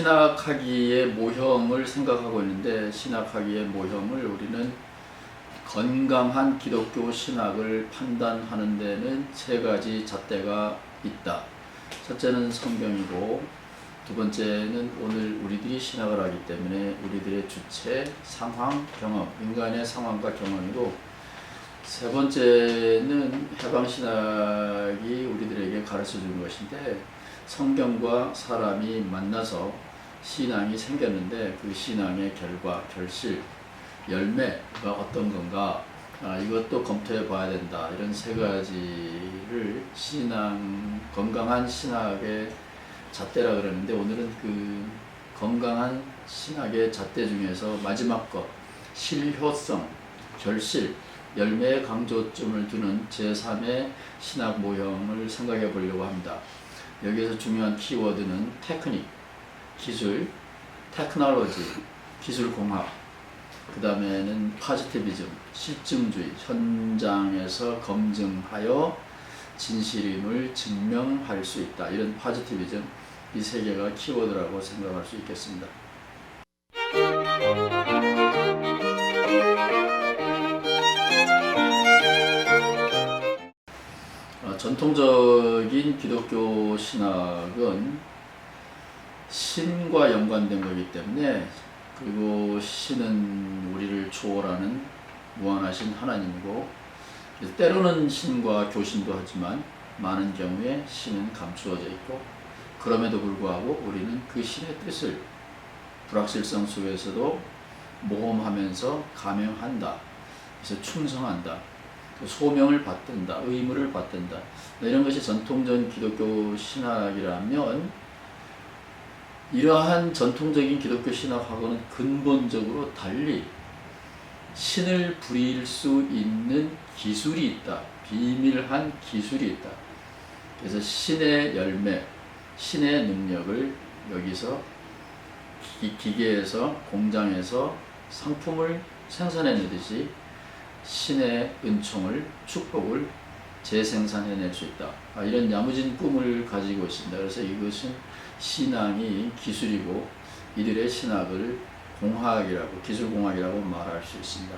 신학하기의 모형을 생각하고 있는데 신학하기의 모형을 우리는 건강한 기독교 신학을 판단하는 데는 세 가지 잣대가 있다. 첫째는 성경이고 두 번째는 오늘 우리들이 신학을 하기 때문에 우리들의 주체, 상황, 경험, 인간의 상황과 경험이고 세 번째는 해방 신학이 우리들에게 가르쳐 주는 것인데 성경과 사람이 만나서 신앙이 생겼는데 그 신앙의 결과, 결실, 열매가 어떤 건가 아, 이것도 검토해 봐야 된다. 이런 세 가지를 신앙, 건강한 신학의 잣대라 그러는데 오늘은 그 건강한 신학의 잣대 중에서 마지막 것, 실효성, 결실, 열매의 강조점을 두는 제3의 신학 모형을 생각해 보려고 합니다. 여기에서 중요한 키워드는 테크닉, 기술, 테크놀로지, 기술공학, 그 다음에는 파지티비즘, 실증주의, 현장에서 검증하여 진실임을 증명할 수 있다. 이런 파지티비즘, 이 세 개가 키워드라고 생각할 수 있겠습니다. 어, 전통적인 기독교 신학은 신과 연관된 거기 때문에 그리고 신은 우리를 초월하는 무한하신 하나님이고 때로는 신과 교신도 하지만 많은 경우에 신은 감추어져 있고 그럼에도 불구하고 우리는 그 신의 뜻을 불확실성 속에서도 모험하면서 감행한다. 그래서 충성한다. 또 소명을 받든다. 의무를 받든다. 이런 것이 전통적인 기독교 신학이라면 이러한 전통적인 기독교 신학하고는 근본적으로 달리 신을 부릴 수 있는 기술이 있다. 비밀한 기술이 있다. 그래서 신의 열매, 신의 능력을 여기서 기, 기계에서 공장에서 상품을 생산해내듯이 신의 은총을 축복을 재생산해낼 수 있다. 아, 이런 야무진 꿈을 가지고 있습니다. 그래서 이것은 신앙이 기술이고 이들의 신학을 공학이라고 기술공학이라고 말할 수 있습니다.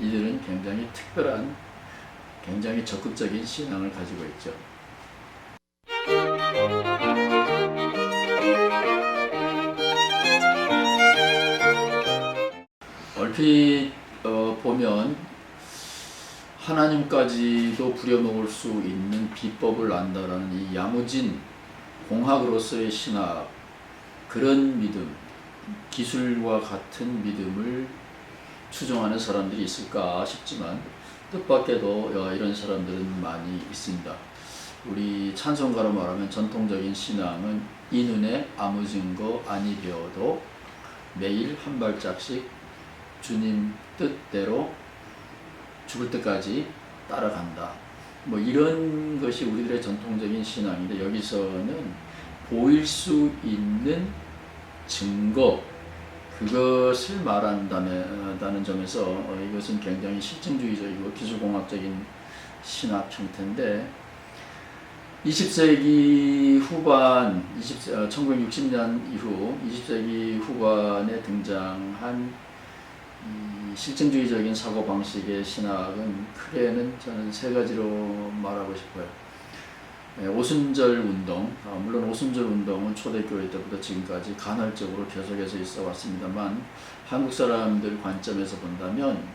이들은 굉장히 특별한 굉장히 적극적인 신앙을 가지고 있죠. 얼핏 어, 보면 하나님까지도 부려먹을 수 있는 비법을 안다라는 이 야무진 공학으로서의 신학 그런 믿음 기술과 같은 믿음을 추종하는 사람들이 있을까 싶지만 뜻밖에도 어, 이런 사람들은 많이 있습니다. 우리 찬송가로 말하면 전통적인 신앙은 이 눈에 아무 증거 아니 배워도 매일 한 발짝씩 주님 뜻대로 죽을 때까지 따라간다. 뭐 이런 것이 우리들의 전통적인 신앙인데 여기서는 보일 수 있는 증거 그것을 말한다는 점에서 어, 이것은 굉장히 실증주의적이고 기술공학적인 신학 형태인데 20세기 후반, 20, 1960년 이후 20세기 후반에 등장한 이 실증주의적인 사고 방식의 신학은 크게는 저는 세 가지로 말하고 싶어요. 예, 오순절 운동, 아, 물론 오순절 운동은 초대교회 때부터 지금까지 간헐적으로 계속해서 있어 왔습니다만 한국 사람들 관점에서 본다면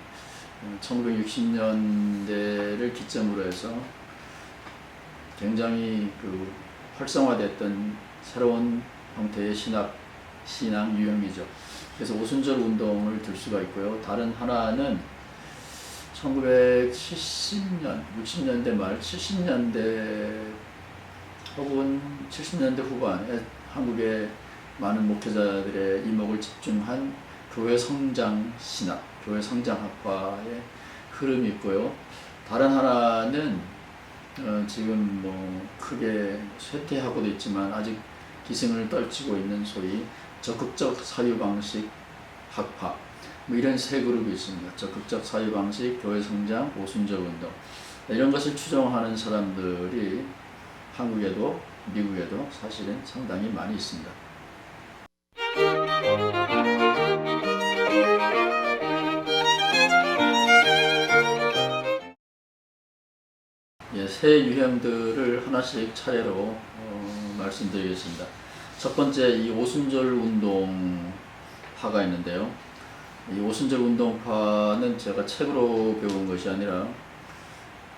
1960년대를 기점으로 해서 굉장히 그 활성화됐던 새로운 형태의 신학, 신앙 유형이죠. 그래서 오순절 운동을 들 수가 있고요. 다른 하나는 1970년, 60년대 말, 70년대 혹은 70년대 후반에 한국의 많은 목회자들의 이목을 집중한 교회 성장 신학, 교회 성장학과의 흐름이 있고요. 다른 하나는 어, 지금 뭐 크게 쇠퇴하고도 있지만 아직 기승을 떨치고 있는 소위 적극적 사유 방식, 학파 뭐 이런 세 그룹이 있습니다. 적극적 사유 방식, 교회 성장, 보순적 운동 네, 이런 것을 추종하는 사람들이 한국에도 미국에도 사실은 상당히 많이 있습니다. 예, 새 유형들을 하나씩 차례로 어, 말씀드리겠습니다. 첫 번째 이 오순절 운동파가 있는데요. 이 오순절 운동파는 제가 책으로 배운 것이 아니라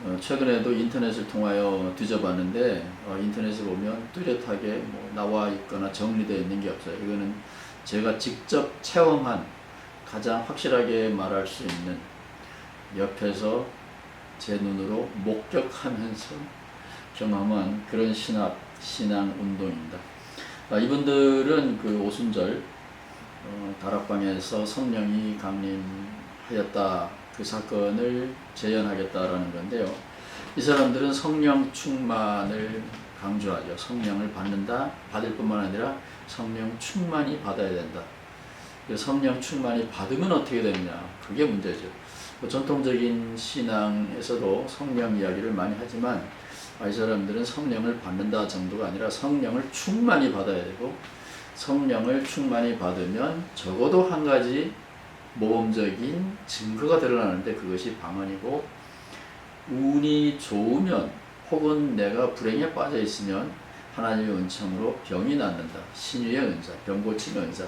어, 최근에도 인터넷을 통하여 뒤져봤는데 어, 인터넷에 보면 뚜렷하게 뭐 나와 있거나 정리되어 있는 게 없어요. 이거는 제가 직접 체험한 가장 확실하게 말할 수 있는 옆에서 제 눈으로 목격하면서 경험한 그런 신학 신앙 운동입니다. 아, 이분들은 그 오순절 어, 다락방에서 성령이 강림하였다 그 사건을 재현하겠다라는 건데요. 이 사람들은 성령 충만을 강조하죠. 성령을 받는다, 받을 뿐만 아니라 성령 충만히 받아야 된다. 그 성령 충만히 받으면 어떻게 되느냐? 그게 문제죠. 뭐 전통적인 신앙에서도 성령 이야기를 많이 하지만 아, 이 사람들은 성령을 받는다 정도가 아니라 성령을 충만히 받아야 되고 성령을 충만히 받으면 적어도 한 가지 모범적인 증거가 드러나는데 그것이 방언이고 운이 좋으면 혹은 내가 불행에 빠져 있으면 하나님의 은총으로 병이 낫는다. 신유의 은사, 병 고침의 은사.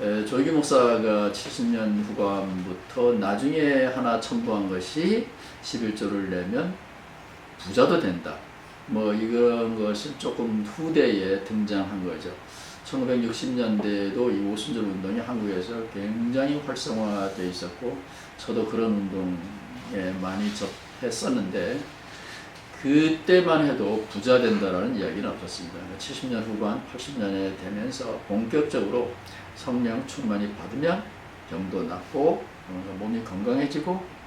에, 조기 목사가 70년 후반부터 나중에 하나 첨부한 것이 11조를 내면 부자도 된다. 뭐 이런 것은 조금 후대에 등장한 거죠. 1960년대에도 이 오순절 운동이 한국에서 굉장히 활성화되어 있었고 저도 그런 운동에 많이 접했었는데 그때만 해도 부자 된다라는 이야기는 없었습니다. 70년 후반, 80년에 되면서 본격적으로 성령 충만히 받으면 병도 낫고 어, 몸이 건강해지고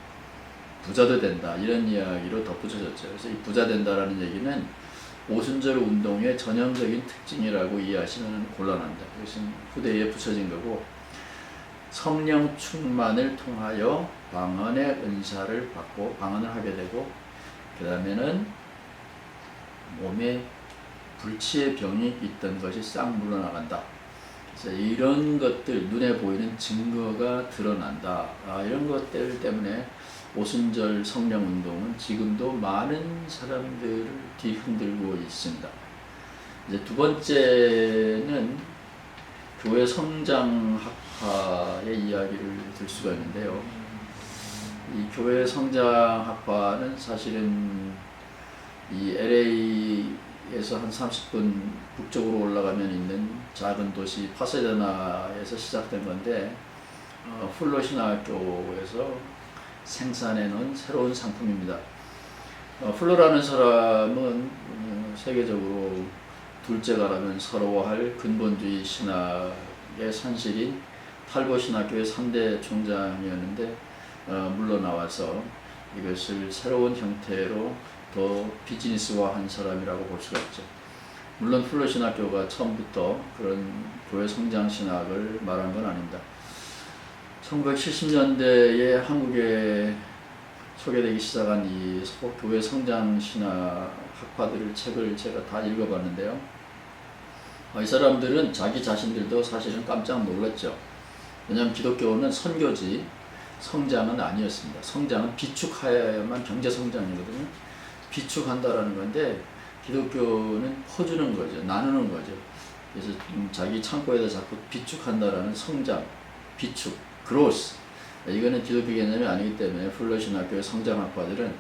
부자도 된다 이런 이야기로 덧붙여졌죠. 그래서 이 부자 된다라는 얘기는 오순절 운동의 전형적인 특징이라고 이해하시면 곤란합니다. 이것은 후대에 붙여진 거고 성령 충만을 통하여 방언의 은사를 받고 방언을 하게 되고 그 다음에는 몸에 불치의 병이 있던 것이 싹 물러나간다. 그래서 이런 것들 눈에 보이는 증거가 드러난다. 아, 이런 것들 때문에 오순절 성령 운동은 지금도 많은 사람들을 뒤흔들고 있습니다. 이제 두 번째는 교회 성장학파의 이야기를 들 수가 있는데요. 이 교회 성장학파는 사실은 이 LA에서 한 30분 북쪽으로 올라가면 있는 작은 도시 파사데나에서 시작된 건데 어, 훌로 신학교에서 생산해 놓은 새로운 상품입니다. 어, 플로라는 사람은 음, 세계적으로 둘째가라면 서러워할 근본주의 신학의 산실인 탈보 신학교의 3대 총장이었는데 어, 물러나와서 이것을 새로운 형태로 더 비즈니스화한 사람이라고 볼 수가 있죠. 물론 플로 신학교가 처음부터 그런 교회 성장 신학을 말한 건 아닙니다. 1970년대에 한국에 소개되기 시작한 이 교회 성장 신학 학파들을 책을 제가 다 읽어봤는데요. 이 사람들은 자기 자신들도 사실은 깜짝 놀랐죠. 왜냐하면 기독교는 선교지 성장은 아니었습니다. 성장은 비축하여야만 경제 성장이거든요. 비축한다라는 건데 기독교는 퍼주는 거죠. 나누는 거죠. 그래서 자기 창고에다 자꾸 비축한다라는 성장, 비축. 그로스 이거는 기독교 개념이 아니기 때문에 플러신 학교의 성장 학파들은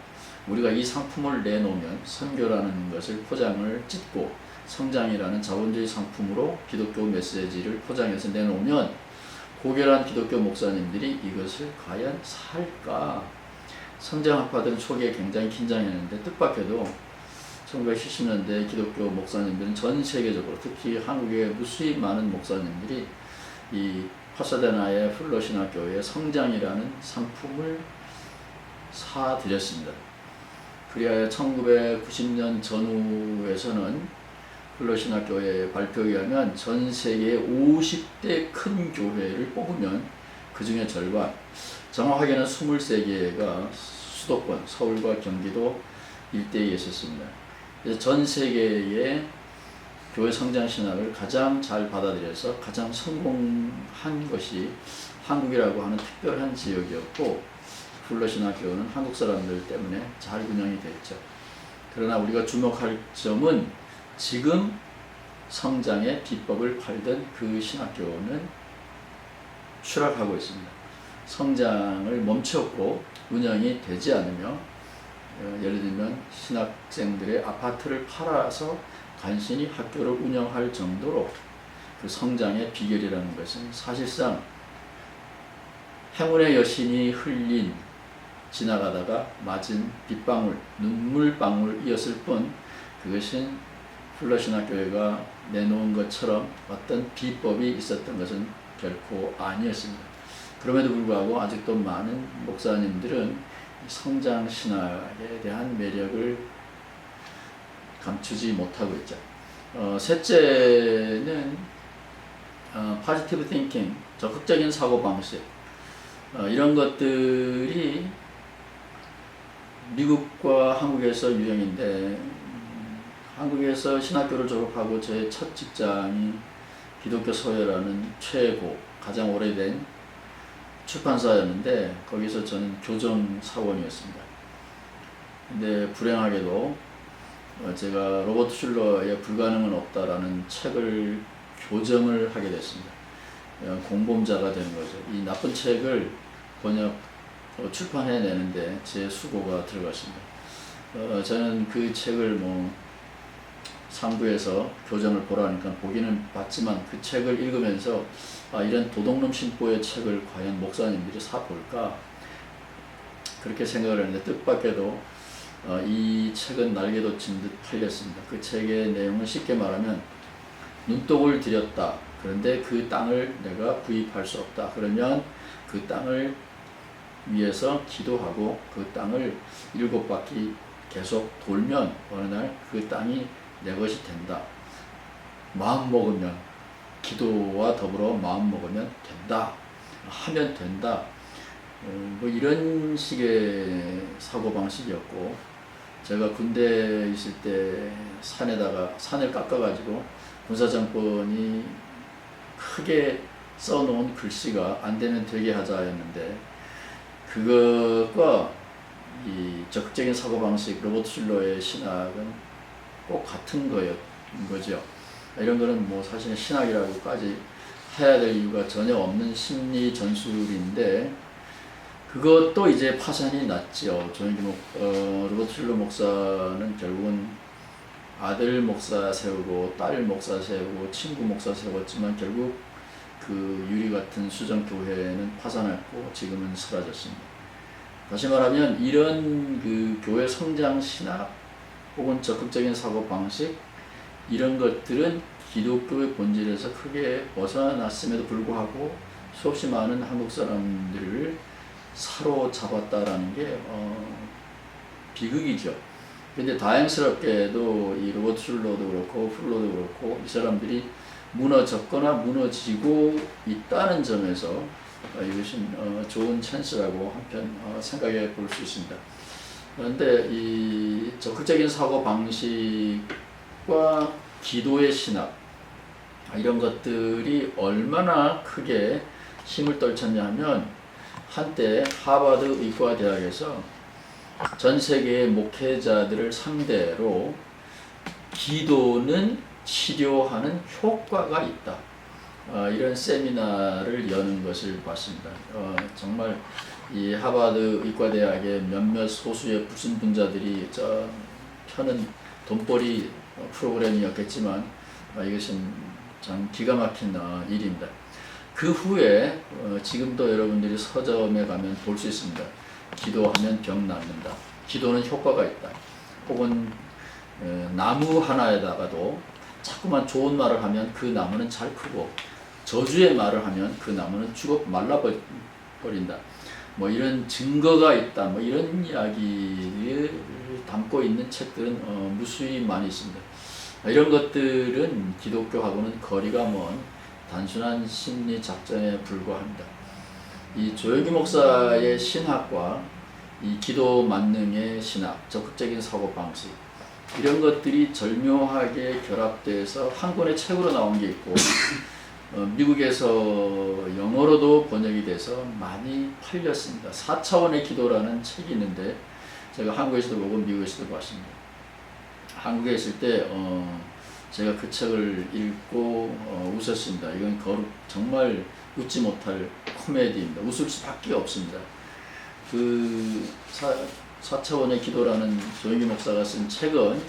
우리가 이 상품을 내놓으면 선교라는 것을 포장을 찢고 성장이라는 자본주의 상품으로 기독교 메시지를 포장해서 내놓으면 고결한 기독교 목사님들이 이것을 과연 살까? 성장 학파들은 초기에 굉장히 긴장했는데 뜻밖에도 1970년대 기독교 목사님들은 전 세계적으로 특히 한국의 무수히 많은 목사님들이 이 파사데나의 플로신학교의 성장이라는 상품을 사드렸습니다. 그리하여 1990년 전후에서는 플로신학교의 발표에 의하면 전 세계 50대 큰 교회를 뽑으면 그 중에 절반, 정확하게는 23개가 수도권, 서울과 경기도 일대에 있었습니다. 전 세계의 교회 성장 신학을 가장 잘 받아들여서 가장 성공한 것이 한국이라고 하는 특별한 지역이었고 풀러 신학교는 한국 사람들 때문에 잘 운영이 됐죠. 그러나 우리가 주목할 점은 지금 성장의 비법을 팔던 그 신학교는 추락하고 있습니다. 성장을 멈췄고 운영이 되지 않으며 어, 예를 들면 신학생들의 아파트를 팔아서 간신히 학교를 운영할 정도로 그 성장의 비결이라는 것은 사실상 행운의 여신이 흘린 지나가다가 맞은 빗방울, 눈물방울이었을 뿐 그것은 플러신학교회가 내놓은 것처럼 어떤 비법이 있었던 것은 결코 아니었습니다. 그럼에도 불구하고 아직도 많은 목사님들은 성장 신학에 대한 매력을 감추지 못하고 있죠. 어, 셋째는 어, positive thinking, 적극적인 사고 방식. 어, 이런 것들이 미국과 한국에서 유행인데 음, 한국에서 신학교를 졸업하고 제 첫 직장이 기독교 서예라는 최고 가장 오래된 출판사였는데 거기서 저는 교정 사원이었습니다. 근데 불행하게도 어, 제가 로버트 슐러의 불가능은 없다라는 책을 교정을 하게 됐습니다. 어, 공범자가 되는 거죠. 이 나쁜 책을 번역 어, 출판해내는데 제 수고가 들어갔습니다. 어, 저는 그 책을 뭐 상부에서 교정을 보라니까 보기는 봤지만 그 책을 읽으면서 아, 이런 도둑놈 신보의 책을 과연 목사님들이 사볼까 그렇게 생각을 했는데 뜻밖에도 어, 이 책은 날개 돋친 듯 팔렸습니다. 그 책의 내용은 쉽게 말하면 눈독을 들였다. 그런데 그 땅을 내가 구입할 수 없다. 그러면 그 땅을 위해서 기도하고 그 땅을 일곱 바퀴 계속 돌면 어느 날 그 땅이 내 것이 된다. 마음 먹으면 기도와 더불어 마음 먹으면 된다. 하면 된다. 어, 뭐 이런 식의 사고 방식이었고 제가 군대 있을 때 산에다가 산을 깎아가지고 군사정권이 크게 써놓은 글씨가 안 되면 되게 하자였는데 그것과 이 적극적인 사고방식 로버트 슐러의 신학은 꼭 같은 거였 거죠. 이런 거는 뭐 사실 신학이라고까지 해야 될 이유가 전혀 없는 심리 전술인데 그것도 이제 파산이 났죠. 조영기 목, 어, 로버트 목사는 결국은 아들 목사 세우고 딸 목사 세우고 친구 목사 세웠지만 결국 그 유리 같은 수정 교회는 파산했고 지금은 사라졌습니다. 다시 말하면 이런 그 교회 성장 신학 혹은 적극적인 사고 방식 이런 것들은 기독교의 본질에서 크게 벗어났음에도 불구하고 수없이 많은 한국 사람들을 사로잡았다라는 게 어, 비극이죠. 근데 다행스럽게도 이 로버트 슐러도 그렇고 플로도 그렇고 이 사람들이 무너졌거나 무너지고 있다는 점에서 어, 이것은 어, 좋은 찬스라고 한편 어, 생각해 볼 수 있습니다. 그런데 이 적극적인 사고 방식과 기도의 신학 아, 이런 것들이 얼마나 크게 힘을 떨쳤냐 하면 한때 하버드 의과대학에서 전 세계의 목회자들을 상대로 기도는 치료하는 효과가 있다. 어, 이런 세미나를 여는 것을 봤습니다. 어, 정말 이 하버드 의과대학의 몇몇 소수의 무슨 분자들이 저 펴는 돈벌이 프로그램이었겠지만 어, 이것은 참 기가 막힌 어, 일입니다. 그 후에 어, 지금도 여러분들이 서점에 가면 볼 수 있습니다. 기도하면 병 낫는다. 기도는 효과가 있다. 혹은 어, 나무 하나에다가도 자꾸만 좋은 말을 하면 그 나무는 잘 크고 저주의 말을 하면 그 나무는 죽어 말라버린다. 뭐 이런 증거가 있다. 뭐 이런 이야기를 담고 있는 책들은 어, 무수히 많이 있습니다. 이런 것들은 기독교하고는 거리가 먼 단순한 심리 작전에 불과합니다. 이 조영기 목사의 신학과 이 기도 만능의 신학, 적극적인 사고 방식 이런 것들이 절묘하게 결합돼서 한 권의 책으로 나온 게 있고 어, 미국에서 영어로도 번역이 돼서 많이 팔렸습니다. 4차원의 기도라는 책이 있는데 제가 한국에서도 보고 미국에서도 봤습니다. 한국에 있을 때 어, 제가 그 책을 읽고 어, 웃었습니다. 이건 거룩 정말 웃지 못할 코미디입니다. 웃을 수밖에 없습니다. 그 사, 4차원의 기도라는 조영기 목사가 쓴 책은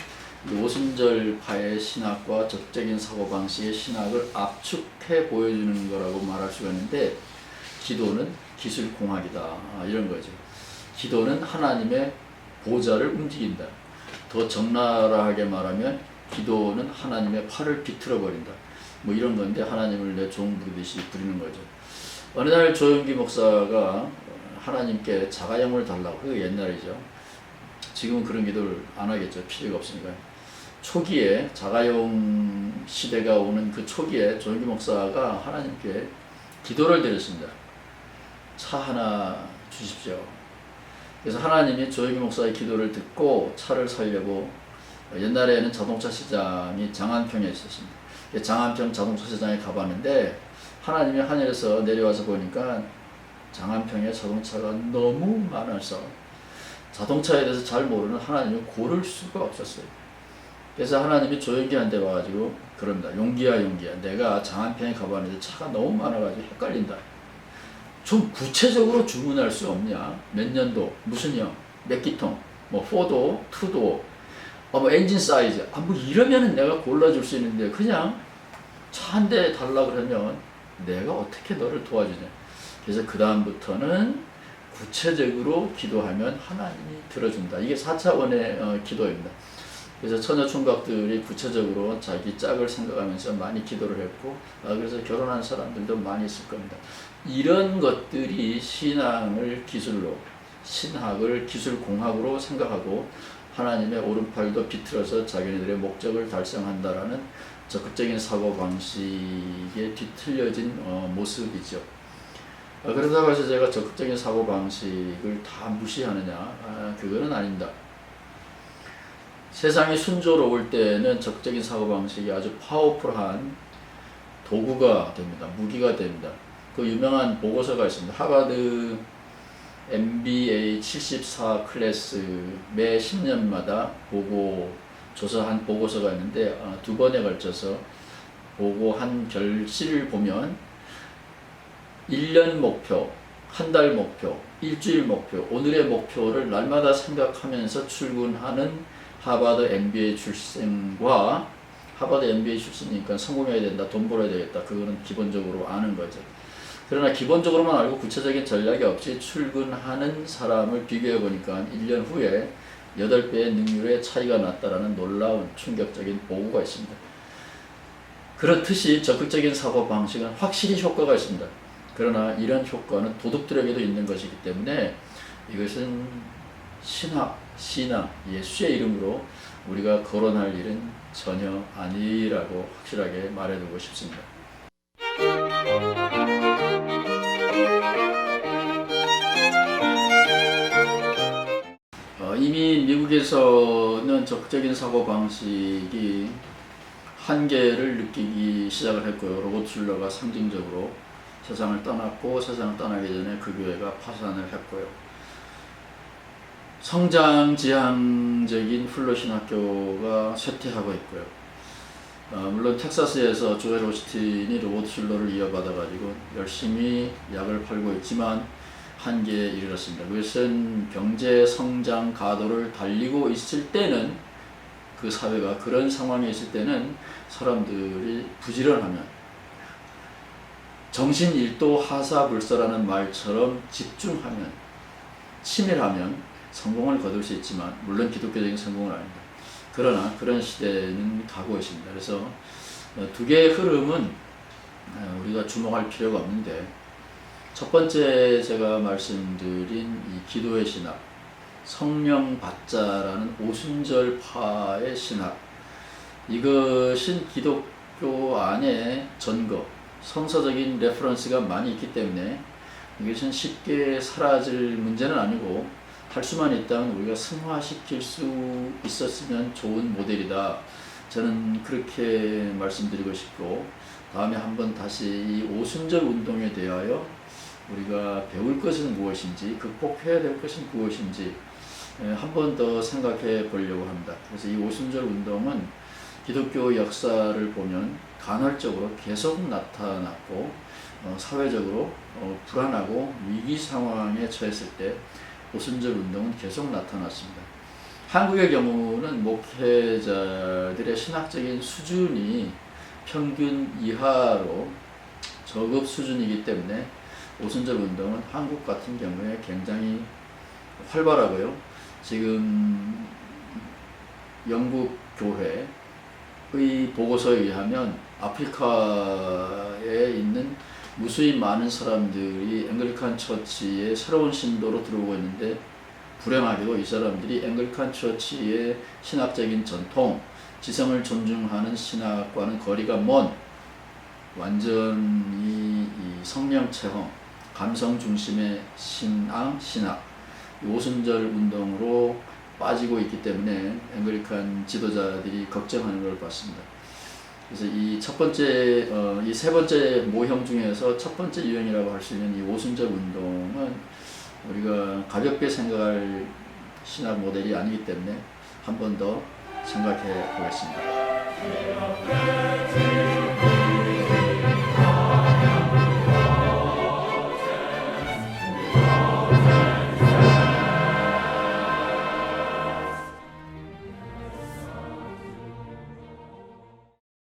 이 오순절 파의 신학과 적적인 사고방식의 신학을 압축해 보여주는 거라고 말할 수가 있는데 기도는 기술공학이다 아, 이런 거죠. 기도는 하나님의 보좌를 움직인다. 더 적나라하게 말하면 기도는 하나님의 팔을 비틀어 버린다. 뭐 이런 건데 하나님을 내 종 부르듯이 부리는 거죠. 어느 날 조영기 목사가 하나님께 자가용을 달라고 그 옛날이죠. 지금은 그런 기도를 안 하겠죠. 필요가 없으니까. 초기에 자가용 시대가 오는 그 초기에 조영기 목사가 하나님께 기도를 드렸습니다. 차 하나 주십시오. 그래서 하나님이 조영기 목사의 기도를 듣고 차를 살려고 옛날에는 자동차 시장이 장안평에 있었습니다. 장안평 자동차 시장에 가봤는데 하나님이 하늘에서 내려와서 보니까 장안평에 자동차가 너무 많아서 자동차에 대해서 잘 모르는 하나님을 고를 수가 없었어요. 그래서 하나님이 조용기한테 와가지고 그럽니다. 용기야 용기야. 내가 장안평에 가봤는데 차가 너무 많아가지고 헷갈린다. 좀 구체적으로 주문할 수 없냐? 몇 년도, 무슨 형, 몇 기통, 뭐 4도, 2도, 어, 뭐 엔진 사이즈. 아, 뭐 이러면은 내가 골라줄 수 있는데 그냥 차 한 대 달라 그러면 내가 어떻게 너를 도와주냐. 그래서 그 다음부터는 구체적으로 기도하면 하나님이 들어준다. 이게 4차원의 어, 기도입니다. 그래서 처녀 총각들이 구체적으로 자기 짝을 생각하면서 많이 기도를 했고, 아, 그래서 결혼한 사람들도 많이 있을 겁니다. 이런 것들이 신앙을 기술로, 신학을 기술 공학으로 생각하고, 하나님의 오른팔도 비틀어서 자기네들의 목적을 달성한다라는 적극적인 사고방식에 뒤틀려진 어, 모습이죠. 아, 그러다고 해서 제가 적극적인 사고방식을 다 무시하느냐? 아, 그거는 아닙니다. 세상이 순조로울 때는 적극적인 사고방식이 아주 파워풀한 도구가 됩니다. 무기가 됩니다. 그 유명한 보고서가 있습니다. 하버드 74 클래스 매 10년마다 보고 조사한 보고서가 있는데 어, 두 번에 걸쳐서 보고한 결실을 보면 1년 목표, 한 달 목표, 일주일 목표, 오늘의 목표를 날마다 생각하면서 출근하는 하버드 MBA 출생과 하버드 MBA 출신이니까 성공해야 된다, 돈 벌어야 되겠다. 그거는 기본적으로 아는 거죠. 그러나 기본적으로만 알고 구체적인 전략이 없이 출근하는 사람을 비교해 보니까 1년 후에 8배의 능률의 차이가 났다라는 놀라운 충격적인 보고가 있습니다. 그렇듯이 적극적인 사고 방식은 확실히 효과가 있습니다. 그러나 이런 효과는 도둑들에게도 있는 것이기 때문에 이것은 신학, 신앙, 예수의 이름으로 우리가 거론할 일은 전혀 아니라고 확실하게 말해두고 싶습니다. 어, 이미 미국에서는 적극적인 사고 방식이 한계를 느끼기 시작을 했고요. 로버트 슐러가 상징적으로 세상을 떠났고 세상을 떠나기 전에 그 교회가 파산을 했고요. 성장 지향적인 플로 신학교가 쇠퇴하고 있고요. 어, 물론 텍사스에서 조엘 오스틴이 로버트 슐러를 이어받아가지고 열심히 약을 팔고 있지만 한계에 이르렀습니다. 그것은 경제 성장 가도를 달리고 있을 때는 그 사회가 그런 상황에 있을 때는 사람들이 부지런하면 정신 일도 하사불사라는 말처럼 집중하면 치밀하면 성공을 거둘 수 있지만 물론 기독교적인 성공은 아닙니다. 그러나 그런 시대는 가고 있습니다. 그래서 어, 두 개의 흐름은 어, 우리가 주목할 필요가 없는데 첫 번째 제가 말씀드린 이 기도의 신학, 성령 받자라는 오순절파의 신학, 이것은 기독교 안에 전거, 성서적인 레퍼런스가 많이 있기 때문에 이것은 쉽게 사라질 문제는 아니고 할 수만 있다면 우리가 승화시킬 수 있었으면 좋은 모델이다. 저는 그렇게 말씀드리고 싶고 다음에 한번 다시 이 오순절 운동에 대하여 우리가 배울 것은 무엇인지 극복해야 될 것은 무엇인지 한 번 더 생각해 보려고 합니다. 그래서 이 오순절 운동은 기독교 역사를 보면 간헐적으로 계속 나타났고 어, 사회적으로 어, 불안하고 위기 상황에 처했을 때 오순절 운동은 계속 나타났습니다. 한국의 경우는 목회자들의 신학적인 수준이 평균 이하로 저급 수준이기 때문에 오순절 운동은 한국 같은 경우에 굉장히 활발하고요. 지금 영국 교회의 보고서에 의하면 아프리카에 있는 무수히 많은 사람들이 앵글리칸 처치의 새로운 신도로 들어오고 있는데 불행하게도 이 사람들이 앵글리칸 처치의 신학적인 전통, 지성을 존중하는 신학과는 거리가 먼 완전히 이 성령 체험, 감성 중심의 신앙, 신학, 오순절 운동으로 빠지고 있기 때문에 앵글리칸 지도자들이 걱정하는 걸 봤습니다. 그래서 이 첫 번째, 어, 이 세 번째 모형 중에서 첫 번째 유형이라고 할 수 있는 이 오순절 운동은 우리가 가볍게 생각할 신학 모델이 아니기 때문에 한 번 더 생각해 보겠습니다.